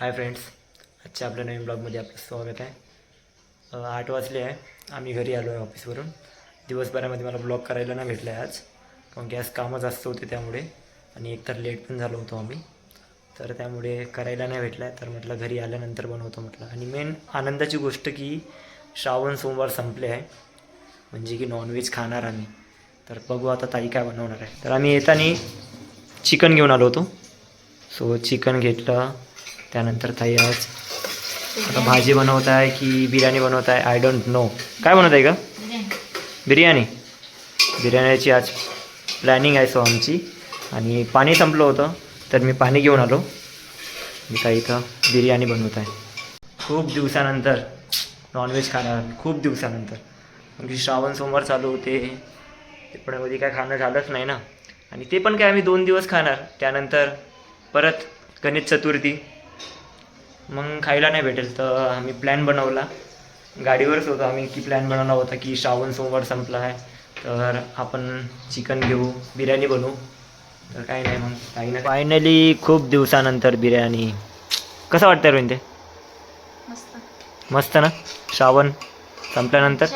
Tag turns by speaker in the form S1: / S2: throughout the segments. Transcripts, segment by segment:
S1: Hi friends आजच्या आपल्या नवीन ब्लॉगमध्ये आपलं स्वागत आहे. आठ वाजले आहे. आम्ही घरी आलो आहे ऑफिसवरून. दिवसभरामध्ये मला ब्लॉग करायला नाही भेटला आहे आज. कारण की आज कामं जास्त होते त्यामुळे आणि एकतर लेट पण झालो होतो आम्ही. तर त्यामुळे करायला नाही भेटला आहे. तर म्हटलं घरी आल्यानंतर बनवतो म्हटलं. आणि मेन आनंदाची गोष्ट की श्रावण सोमवार संपले आहे. म्हणजे की नॉनव्हेज खाणार आम्ही. तर बघू आता ताई काय बनवणार आहे. तर आम्ही येताना चिकन घेऊन आलो होतो. सो चिकन घेतलं. त्यानंतर ताई आज आता भाजी बनवत आहे की बिर्याणी बनवत आहे आय डोंट नो काय बनवत आहे का बिर्याणी. बिर्याणीची आज प्लॅनिंग आहे सो आमची. आणि पाणी संपलं होतं तर मी पाणी घेऊन आलो. मी काही इथं बिर्याणी बनवत आहे खूप दिवसानंतर नॉनव्हेज खाणार खूप दिवसानंतर. म्हणजे श्रावण सोमवार चालू होते. ते पण मध्ये काय खाणं झालंच नाही ना. आणि ते पण काय आम्ही दोन दिवस खाणार. त्यानंतर परत गणेश चतुर्थी. मग खायला नाही भेटेल तर आम्ही प्लॅन बनवला. गाडीवरच होतो आम्ही की प्लॅन बनवला होता की श्रावण सोमवार संपला आहे तर आपण चिकन घेऊ बिर्याणी बनवू. तर काही नाही मग काही नाही. फायनली खूप दिवसानंतर बिर्याणी. कसं वाटतं रोहित ते
S2: मस्त.
S1: मस्त ना? श्रावण संपल्यानंतर?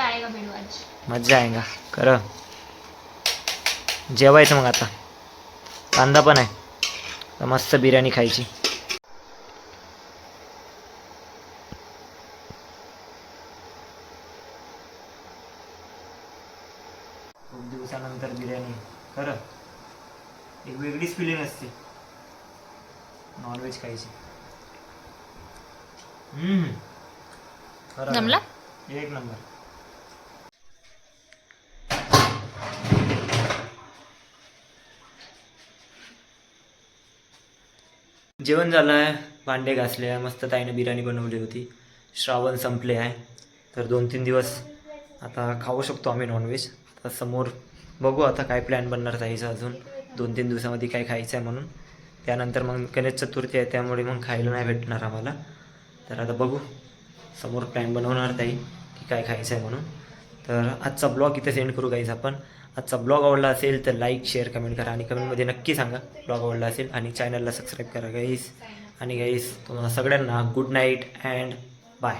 S2: मजा
S1: आहे का खरं. जेवायचं मग आता. कांदा पण आहे. मस्त बिर्याणी खायची खूप दिवसानंतर बिर्याणी. खरं? एक वेगळीच फिलिंग असते. नॉनव्हेज खायची. हम्म. खरं? एक नंबर. जेवण झालं आहे भांडे घासले. आहे मस्त ताईने बिर्याणी बनवली होती. श्रावण संपले आहे. तर दोन तीन दिवस आता खाऊ शकतो आम्ही नॉनव्हेज आता समोर बघू आता काय प्लॅन बनणार जायचं अजून. दोन तीन दिवसामध्ये काय खायचं आहे म्हणून. त्यानंतर मग गणेश चतुर्थी आहे त्यामुळे मग खायला नाही भेटणार आम्हाला. तर आता बघू. समोर प्लॅन बनवणार ताई की काय खायचं आहे म्हणून. तर आजचा ब्लॉग इथे सेंड करू गाईज आपण. आजचा ब्लॉग आवडला असेल तर लाईक शेअर कमेंट करा आणि कमेंटमध्ये नक्की सांगा ब्लॉग आवडला असेल आणि चॅनलला सबस्क्राईब करा गाईस आणि गाईस तुम्हाला सगळ्यांना गुड नाईट अँड बाय